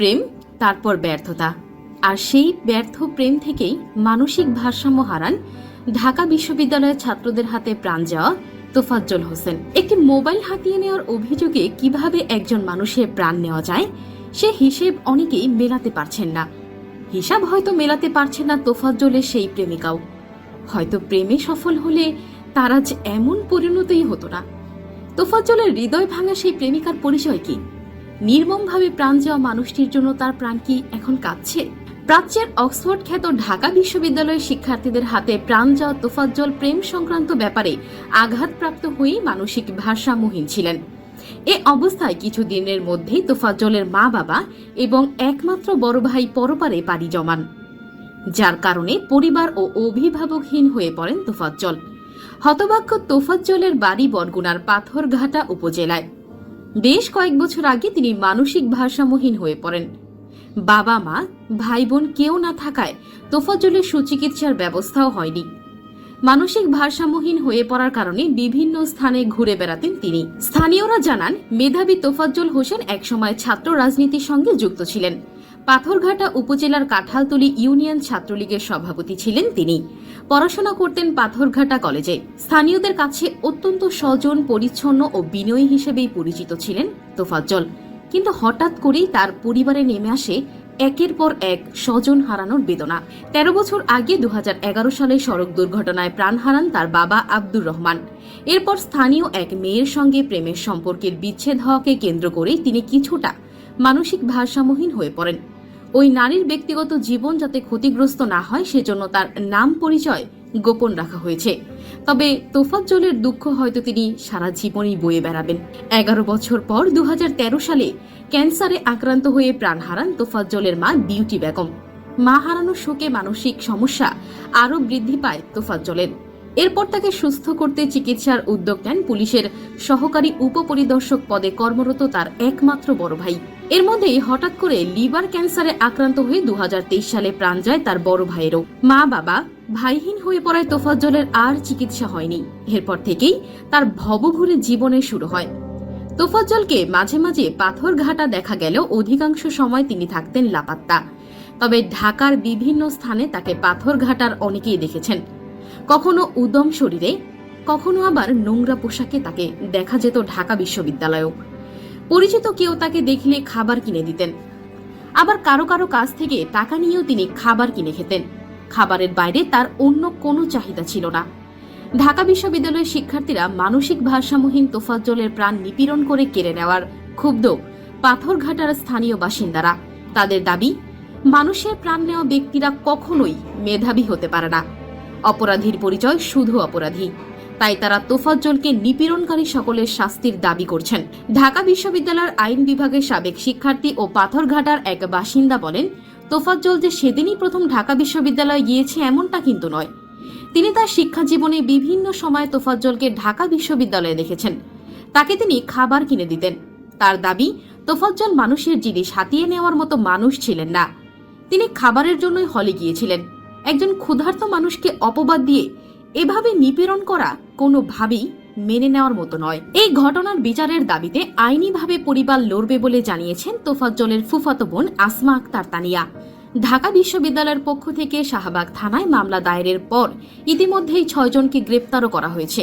প্রেম, তারপর ব্যর্থতা। আর সেই ব্যর্থ প্রেম থেকেই মানসিক ভারসাম্য হারান ঢাকা বিশ্ববিদ্যালয়ের ছাত্রদের হাতে প্রাণ যাওয়া তোফাজ্জল হোসেন। একটি মোবাইল হাতিয়ে নেওয়ার অভিযোগে কীভাবে একজন মানুষের প্রাণ নেওয়া যায়, সে হিসেব অনেকেই মেলাতে পারছেন না। হিসাব হয়তো মেলাতে পারছেন না তোফাজ্জলের সেই প্রেমিকাও। হয়তো প্রেমে সফল হলে তার আজ এমন পরিণতই হতো না। তোফাজ্জলের হৃদয় ভাঙা সেই প্রেমিকার পরিচয় কি? নির্মমভাবে প্রাণ যাওয়া মানুষটির জন্য তার প্রাণ কি এখন কাঁদছে প্রাচ্যের অক্সফোর্ড খ্যাত ঢাকা বিশ্ববিদ্যালয়ের শিক্ষার্থীদের হাতে প্রাণ যাওয়া তোফাজ্জল প্রেম সংক্রান্ত ব্যাপারে আঘাতপ্রাপ্ত হয়েই মানসিক ভারসাম্যহীন ছিলেন। এ অবস্থায় কিছু দিনের মধ্যেই তোফাজ্জলের মা বাবা এবং একমাত্র বড় ভাই পরপারে পাড়ি জমান। যার কারণে পরিবার ও অভিভাবকহীন হয়ে পড়েন তোফাজ্জল। হতবাক্য তোফাজ্জলের বাড়ি বরগুনার পাথরঘাটা উপজেলায়। বেশ কয়েক বছর আগে তিনি মানসিক ভারসাম্যহীন হয়ে পড়েন। বাবা, মা ভাই বোন কেউ না থাকায় তোফাজ্জলের সুচিকিৎসার ব্যবস্থাও হয়নি। মানসিক ভারসাম্যহীন হয়ে পড়ার কারণে বিভিন্ন স্থানে ঘুরে বেড়াতেন তিনি। স্থানীয়রা জানান, মেধাবী তোফাজ্জল হোসেন একসময় ছাত্র রাজনীতির সঙ্গে যুক্ত ছিলেন। পাথরঘাটা উপজেলার কাঁঠালতলী ইউনিয়ন ছাত্রলীগের সভাপতি ছিলেন তিনি। পড়াশোনা করতেন পাথরঘাটা কলেজে। স্থানীয়দের কাছে অত্যন্ত স্বজন, পরিচ্ছন্ন ও বিনয়ী হিসেবেই পরিচিত ছিলেন তোফাজ্জল। কিন্তু হঠাৎ করেই তার পরিবারে নেমে আসে একের পর এক স্বজন হারানোর বেদনা। তেরো বছর আগে দু হাজার এগারো সালে সড়ক দুর্ঘটনায় প্রাণ হারান তার বাবা আব্দুর রহমান। এরপর স্থানীয় এক মেয়ের সঙ্গে প্রেমের সম্পর্কের বিচ্ছেদ হওয়াকে কেন্দ্র করেই তিনি কিছুটা মানসিক ভারসাম্যহীন হয়ে পড়েন। ওই নারীর ব্যক্তিগত জীবন যাতে ক্ষতিগ্রস্ত না হয়, সেজন্য তার নাম পরিচয় গোপন রাখা হয়েছে। তবে তোফাজ্জলের দুঃখ হয়তো তিনি সারা জীবনই বয়ে বেড়াবেন। এগারো বছর পর দুহাজার তেরো সালে ক্যান্সারে আক্রান্ত হয়ে প্রাণ হারান তোফাজ্জলের মা বিউটি বেগম। মা হারানোর শোকে মানসিক সমস্যা আরও বৃদ্ধি পায় তোফাজ্জলের। এরপর তাকে সুস্থ করতে চিকিৎসার উদ্যোগ নেন পুলিশের সহকারী উপপরিদর্শক পদে কর্মরত তার একমাত্র বড় ভাই। এর মধ্যেই হঠাৎ করে লিভার ক্যান্সারে আক্রান্ত হয়ে দু সালে প্রাণ যায় তার বড় ভাইয়েরও। মা, বাবা ভাইহীন হয়ে পড়ায় তোফাজ্জলের আর চিকিৎসা হয়নি। এরপর থেকেই তার ভবঘুরে জীবনের শুরু হয়। তোফাজ্জলকে মাঝে মাঝে পাথর ঘাটা দেখা গেলেও অধিকাংশ সময় তিনি থাকতেন লাপাত্তা। তবে ঢাকার বিভিন্ন স্থানে তাকে পাথর ঘাটার অনেকেই দেখেছেন। কখনো উদম শরীরে, কখনো আবার নোংরা পোশাকে তাকে দেখা যেত ঢাকা বিশ্ববিদ্যালয়েও। পরিচিত কেউ তাকে দেখলে খাবার কিনে দিতেন। আবার কারও কারও কাছ থেকে টাকা নিয়েও তিনি খাবার কিনে খেতেন। খাবারের বাইরে তার অন্য কোনো চাহিদা ছিল না। ঢাকা বিশ্ববিদ্যালয়ের শিক্ষার্থীরা মানসিক ভারসাম্যহীন তোফাজ্জলের প্রাণ নিপীড়ন করে কেড়ে নেওয়ার ক্ষুব্ধ পাথরঘাটার স্থানীয় বাসিন্দারা। তাদের দাবি, মানুষের প্রাণ নেওয়া ব্যক্তিরা কখনোই মেধাবী হতে পারে না। অপরাধীর পরিচয় শুধু অপরাধী। তাই তারা তোফাজ্জলকে নিপীড়নকারী সকলের শাস্তির দাবি করছেন। ঢাকা বিশ্ববিদ্যালয়ের আইন বিভাগের সাবেক শিক্ষার্থী ও পাথরঘাটার এক বাসিন্দা বলেন, তোফাজ্জল যে সেদিনই প্রথম ঢাকা বিশ্ববিদ্যালয়ে গিয়েছে এমনটা কিন্তু নয়। তিনি তার শিক্ষা জীবনে বিভিন্ন সময় তোফাজ্জলকে ঢাকা বিশ্ববিদ্যালয়ে দেখেছেন। তাকে তিনি খাবার কিনে দিতেন। তার দাবি, তোফাজ্জল মানুষের জিনিস হাতিয়ে নেওয়ার মতো মানুষ ছিলেন না। তিনি খাবারের জন্যই হলে গিয়েছিলেন। একজন ক্ষুধার্ত মানুষকে অপবাদ দিয়ে এভাবে নিপীড়ন করা কোনোভাবেই মেনে নেওয়ার মতো নয়। এই ঘটনার বিচারের দাবিতে আইনিভাবে পরিবার লড়বে বলে জানিয়েছেন তোফাজ্জলের ফুফাতো বোন আসমা আক্তার তানিয়া। ঢাকা বিশ্ববিদ্যালয়ের পক্ষ থেকে শাহবাগ থানায় মামলা দায়েরের পর ইতিমধ্যেই ছয়জনকে গ্রেপ্তারও করা হয়েছে।